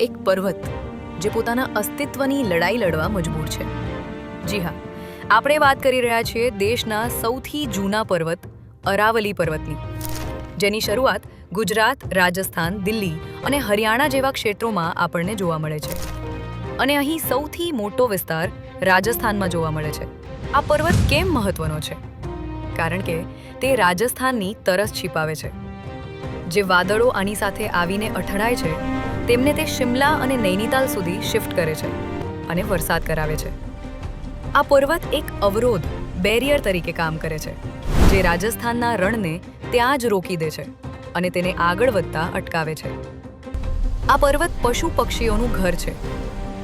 એક પર્વત જે પોતાના અસ્તિત્વની લડાઈ લડવા મજબૂર છે. જી હા, આપણે વાત કરી રહ્યા છીએ દેશના સૌથી જૂના પર્વત, અરાવલી પર્વતની, જેની શરૂઆત ગુજરાત, રાજસ્થાન, દિલ્હી અને હરિયાણા જેવા ક્ષેત્રોમાં આપણને જોવા મળે છે. અને અહીં સૌથી મોટો વિસ્તાર રાજસ્થાનમાં જોવા મળે છે. આ પર્વત કેમ મહત્વનો છે? કારણ કે તે રાજસ્થાનની તરસ છીપાવે છે. જે વાદળો આની સાથે આવીને અથડાય છે, તેમને તે શિમલા અને નૈનીતાલ સુધી શિફ્ટ કરે છે અને વરસાદ કરાવે છે. આ પર્વત એક અવરોધ બેરિયર તરીકે કામ કરે છે, જે રાજસ્થાનના રણને ત્યાં જ રોકી દે છે અને તેને આગળ વધતા અટકાવે છે. આ પર્વત પશુ પક્ષીઓનું ઘર છે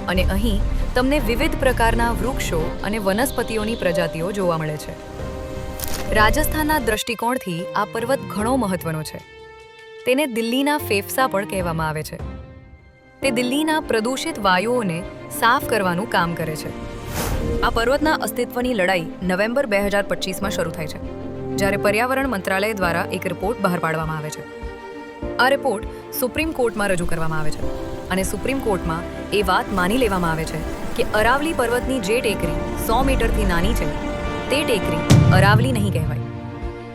અને અહીં તમને વિવિધ પ્રકારના વૃક્ષો અને વનસ્પતિઓની પ્રજાતિઓ જોવા મળે છે. રાજસ્થાનના દૃષ્ટિકોણથી આ પર્વત ઘણો મહત્વનો છે. તેને દિલ્હીના ફેફસા પણ કહેવામાં આવે છે. તે દિલ્હીના પ્રદૂષિત વાયુઓને સાફ કરવાનું કામ કરે છે. આ પર્વતના અસ્તિત્વની લડાઈ નવેમ્બર બે હજાર પચીસમાં શરૂ થાય છે, જ્યારે પર્યાવરણ મંત્રાલય દ્વારા એક રિપોર્ટ બહાર પાડવામાં આવે છે. આ રિપોર્ટ સુપ્રીમ કોર્ટમાં રજૂ કરવામાં આવે છે અને સુપ્રીમ કોર્ટમાં એ વાત માની લેવામાં આવે છે કે અરાવલી પર્વતની જે ટેકરી સો મીટરથી નાની છે, તે ટેકરી અરાવલી નહીં કહેવાય.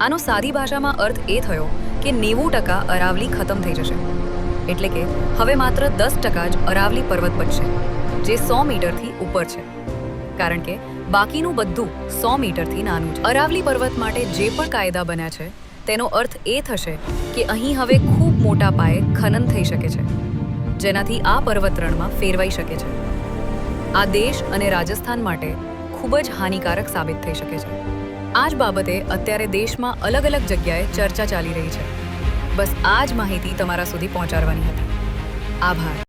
આનો સાદી ભાષામાં અર્થ એ થયો કે નેવું ટકા અરાવલી ખતમ થઈ જશે. એટલે કે હવે માત્ર દસ ટકા જ અરાવલી પર્વત બચશે જે સો મીટરથી ઉપર છે. કારણ કે બાકીનું બધું સો મીટરથી નાનું છે. અરાવલી પર્વત માટે જે પણ કાયદા બન્યા છે, તેનો અર્થ એ થશે કે અહીં હવે ખૂબ મોટા પાયે ખનન થઈ શકે છે, જેનાથી આ પર્વત રણમાં ફેરવાઈ શકે છે. આ દેશ અને રાજસ્થાન માટે ખૂબ જ હાનિકારક સાબિત થઈ શકે છે. આ જ બાબતે અત્યારે દેશમાં અલગ અલગ જગ્યાએ ચર્ચા ચાલી રહી છે. બસ આ જ માહિતી તમારા સુધી પહોંચાડવાની હતી. આભાર.